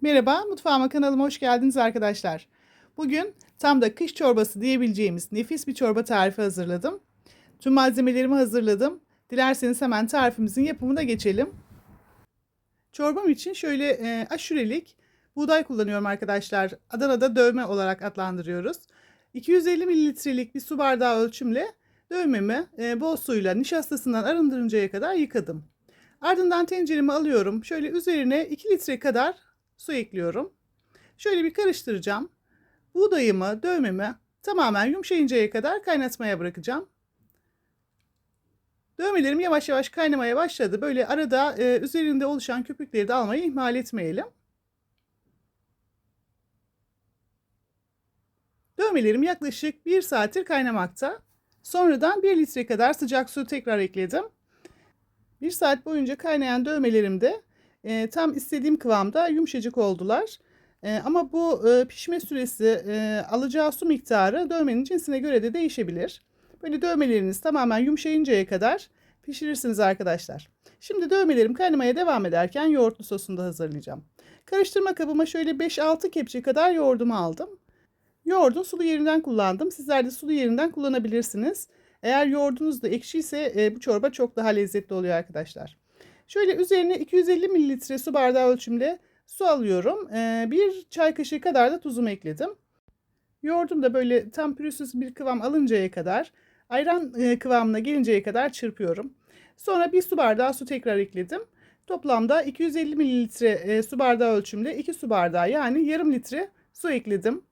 Merhaba, mutfağıma kanalıma hoş geldiniz arkadaşlar. Bugün tam da kış çorbası diyebileceğimiz nefis bir çorba tarifi hazırladım. Tüm malzemelerimi hazırladım. Dilerseniz hemen tarifimizin yapımına geçelim. Çorbam için şöyle e, aşurelik buğday kullanıyorum arkadaşlar. Adana'da dövme olarak adlandırıyoruz. 250 mililitrelik bir su bardağı ölçümle dövmemi e, bol suyla nişastasından arındırıncaya kadar yıkadım. Ardından tenceremi alıyorum. Şöyle üzerine 2 litre kadar su ekliyorum. Şöyle bir karıştıracağım. Buğdayımı, dövmemi tamamen yumuşayıncaya kadar kaynatmaya bırakacağım. Dövmelerim yavaş yavaş kaynamaya başladı. Böyle arada e, üzerinde oluşan köpükleri de almayı ihmal etmeyelim. Dövmelerim yaklaşık 1 saattir kaynamakta. Sonradan 1 litre kadar sıcak su tekrar ekledim. 1 saat boyunca kaynayan dövmelerimde e, tam istediğim kıvamda yumuşacık oldular. E, ama bu e, pişme süresi e, alacağı su miktarı dövmenin cinsine göre de değişebilir. Böyle dövmeleriniz tamamen yumuşayıncaya kadar pişirirsiniz arkadaşlar. Şimdi dövmelerim kaynamaya devam ederken yoğurtlu sosunu da hazırlayacağım. Karıştırma kabıma şöyle 5-6 kepçe kadar yoğurdumu aldım. Yoğurdun sulu yerinden kullandım. Sizler de sulu yerinden kullanabilirsiniz. Eğer yoğurdunuz da ekşiyse e, bu çorba çok daha lezzetli oluyor arkadaşlar. Şöyle üzerine 250 mililitre su bardağı ölçümde su alıyorum. E, bir çay kaşığı kadar da tuzumu ekledim. Yoğurdum da böyle tam pürüzsüz bir kıvam alıncaya kadar, ayran e, kıvamına gelinceye kadar çırpıyorum. Sonra bir su bardağı su tekrar ekledim. Toplamda 250 mililitre e, su bardağı ölçümde 2 su bardağı yani yarım litre su ekledim.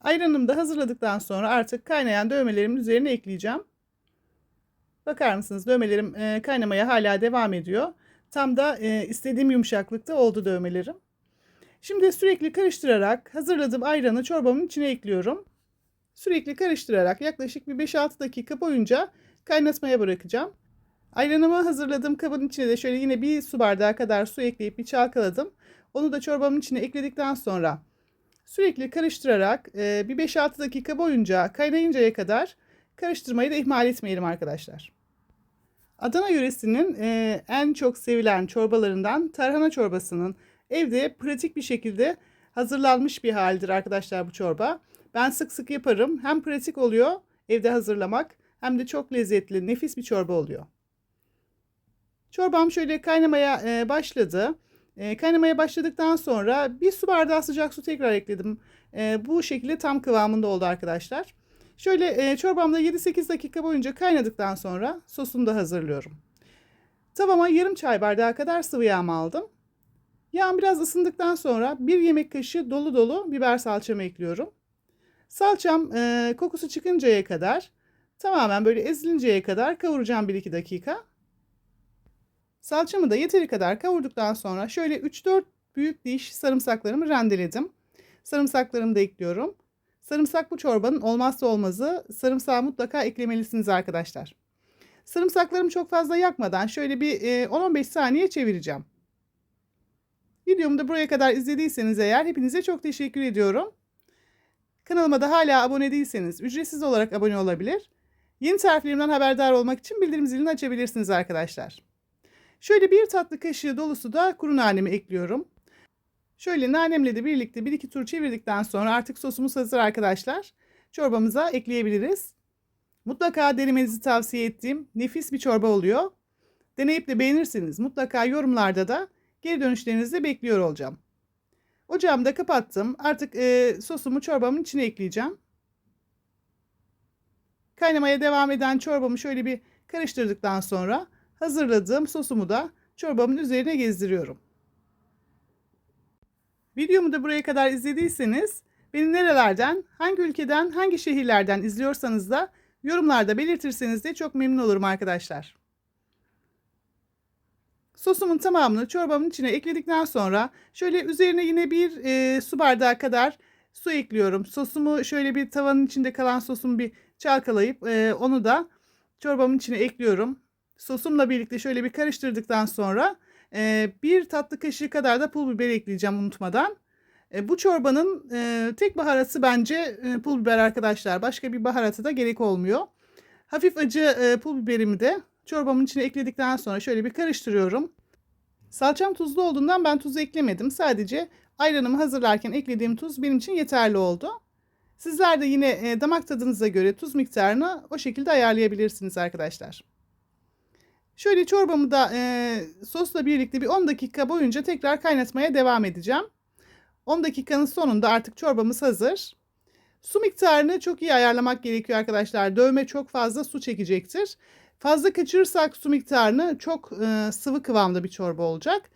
Ayranımı da hazırladıktan sonra artık kaynayan dövmelerimin üzerine ekleyeceğim. Bakar mısınız dövmelerim e, kaynamaya hala devam ediyor. Tam da e, istediğim yumuşaklıkta oldu dövmelerim. Şimdi sürekli karıştırarak hazırladığım ayranı çorbamın içine ekliyorum. Sürekli karıştırarak yaklaşık bir 5-6 dakika boyunca kaynatmaya bırakacağım. Ayranımı hazırladığım kabın içine de şöyle yine bir su bardağı kadar su ekleyip bir çalkaladım. Onu da çorbamın içine ekledikten sonra sürekli karıştırarak e, bir 5-6 dakika boyunca kaynayıncaya kadar karıştırmayı da ihmal etmeyelim arkadaşlar. Adana yöresinin e, en çok sevilen çorbalarından tarhana çorbasının evde pratik bir şekilde hazırlanmış bir haldir arkadaşlar bu çorba. Ben sık sık yaparım. Hem pratik oluyor evde hazırlamak hem de çok lezzetli, nefis bir çorba oluyor. Çorbam şöyle kaynamaya e, başladı. E, kaynamaya başladıktan sonra bir su bardağı sıcak su tekrar ekledim. E, bu şekilde tam kıvamında oldu arkadaşlar. Şöyle e, çorbamda 7-8 dakika boyunca kaynadıktan sonra sosunu da hazırlıyorum. Tavama yarım çay bardağı kadar sıvı yağ aldım. Yağım biraz ısındıktan sonra bir yemek kaşığı dolu dolu biber salçamı ekliyorum. Salçam e, kokusu çıkıncaya kadar tamamen böyle ezilinceye kadar kavuracağım 1-2 dakika. Salçamı da yeteri kadar kavurduktan sonra şöyle 3-4 büyük diş sarımsaklarımı rendeledim. Sarımsaklarımı da ekliyorum. Sarımsak bu çorbanın olmazsa olmazı. Sarımsağı mutlaka eklemelisiniz arkadaşlar. Sarımsaklarımı çok fazla yakmadan şöyle bir 10-15 e, saniye çevireceğim. Videomu da buraya kadar izlediyseniz eğer hepinize çok teşekkür ediyorum. Kanalıma da hala abone değilseniz ücretsiz olarak abone olabilir. Yeni tariflerimden haberdar olmak için bildirim zilini açabilirsiniz arkadaşlar. Şöyle bir tatlı kaşığı dolusu da kuru nanemi ekliyorum. Şöyle nanemle de birlikte 1-2 tur çevirdikten sonra artık sosumuz hazır arkadaşlar. Çorbamıza ekleyebiliriz. Mutlaka denemenizi tavsiye ettiğim nefis bir çorba oluyor. Deneyip de beğenirseniz mutlaka yorumlarda da geri dönüşlerinizi bekliyor olacağım. Ocağımı da kapattım. Artık e, sosumu çorbamın içine ekleyeceğim. Kaynamaya devam eden çorbamı şöyle bir karıştırdıktan sonra hazırladığım sosumu da çorbamın üzerine gezdiriyorum. Videomu da buraya kadar izlediyseniz beni nerelerden, hangi ülkeden, hangi şehirlerden izliyorsanız da yorumlarda belirtirseniz de çok memnun olurum arkadaşlar. Sosumun tamamını çorbamın içine ekledikten sonra şöyle üzerine yine bir e, su bardağı kadar su ekliyorum. Sosumu şöyle bir tavanın içinde kalan sosumu bir çalkalayıp e, onu da çorbamın içine ekliyorum. Sosumla birlikte şöyle bir karıştırdıktan sonra e, bir tatlı kaşığı kadar da pul biber ekleyeceğim unutmadan. E, bu çorbanın e, tek baharatı bence e, pul biber arkadaşlar. Başka bir baharatı da gerek olmuyor. Hafif acı e, pul biberimi de çorbamın içine ekledikten sonra şöyle bir karıştırıyorum. Salçam tuzlu olduğundan ben tuz eklemedim. Sadece ayranımı hazırlarken eklediğim tuz benim için yeterli oldu. Sizler de yine damak tadınıza göre tuz miktarını o şekilde ayarlayabilirsiniz arkadaşlar. Şöyle çorbamı da e, sosla birlikte bir 10 dakika boyunca tekrar kaynatmaya devam edeceğim. 10 dakikanın sonunda artık çorbamız hazır. Su miktarını çok iyi ayarlamak gerekiyor arkadaşlar. Dövme çok fazla su çekecektir. Fazla kaçırırsak su miktarını çok e, sıvı kıvamda bir çorba olacak.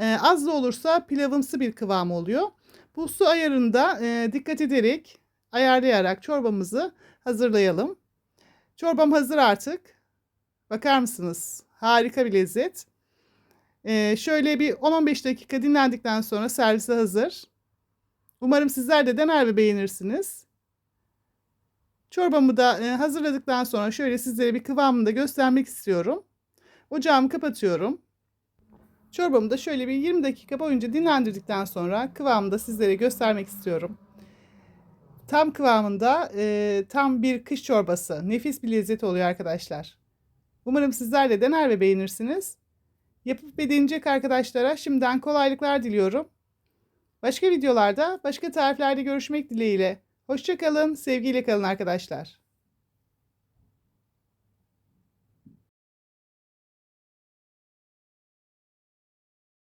E, az da olursa pilavımsı bir kıvam oluyor. Bu su ayarında e, dikkat ederek ayarlayarak çorbamızı hazırlayalım. Çorbam hazır artık. Bakar mısınız? Harika bir lezzet. E, şöyle bir 10-15 dakika dinlendikten sonra servise hazır. Umarım sizler de dener ve beğenirsiniz. Çorbamı da e, hazırladıktan sonra şöyle sizlere bir kıvamını da göstermek istiyorum. Ocağımı kapatıyorum. Çorbamı da şöyle bir 20 dakika boyunca dinlendirdikten sonra kıvamını da sizlere göstermek istiyorum. Tam kıvamında e, tam bir kış çorbası. Nefis bir lezzet oluyor arkadaşlar. Umarım sizler de dener ve beğenirsiniz. Yapıp ve deneyecek arkadaşlara şimdiden kolaylıklar diliyorum. Başka videolarda, başka tariflerde görüşmek dileğiyle. Hoşçakalın, sevgiyle kalın arkadaşlar.